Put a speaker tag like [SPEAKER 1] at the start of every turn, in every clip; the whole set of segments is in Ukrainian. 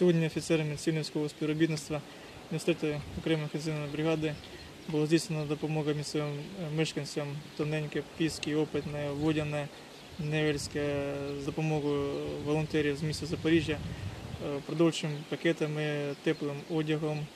[SPEAKER 1] Сьогодні офіцерами Сільницького співробітництва 93 окремої офіцерної бригади була здійснено допомога місцевим е, мешканцям тоненьке, піски, опитне, водяне, невельське з допомогою волонтерів з міста Запоріжжя, е, пакетами, теплим одягом.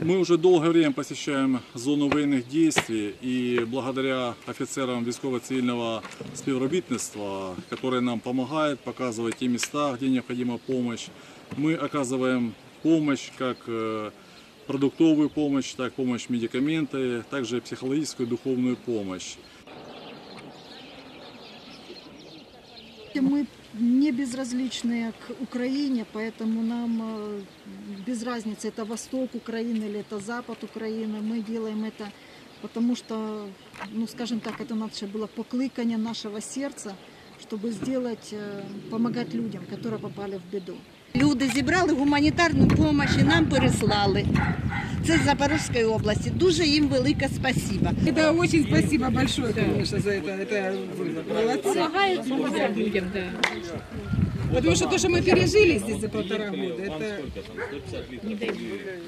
[SPEAKER 2] Мы уже долгое время посещаем зону военных действий и благодаря офицерам військово-цивильного співробітництва, которые нам помогают, показывают те места, где необходима помощь, мы оказываем помощь как э, продуктовую помощь, так помощь медикаменты, также психологическую и духовную помощь.
[SPEAKER 3] Мы не безразличные к Украине, поэтому нам э, без разницы, это восток Украины или это запад Украины. Мы делаем это, потому что, ну, скажем так, это наше было покликание нашего сердца, чтобы сделать, э, помогать людям, которые попали в беду.
[SPEAKER 4] Люди зібрали гуманітарну допомогу і нам переслали. Це з Запорізької області. Дуже їм велике спасіба.
[SPEAKER 5] Это очень спасибо большое, конечно, за это. Это вы молодцы.
[SPEAKER 6] Помогают людям, да.
[SPEAKER 5] Потому что то, что мы пережили здесь за полтора года, это,
[SPEAKER 6] Не дай бог.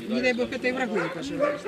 [SPEAKER 5] не дай бог, это и врагу не пожелаешь.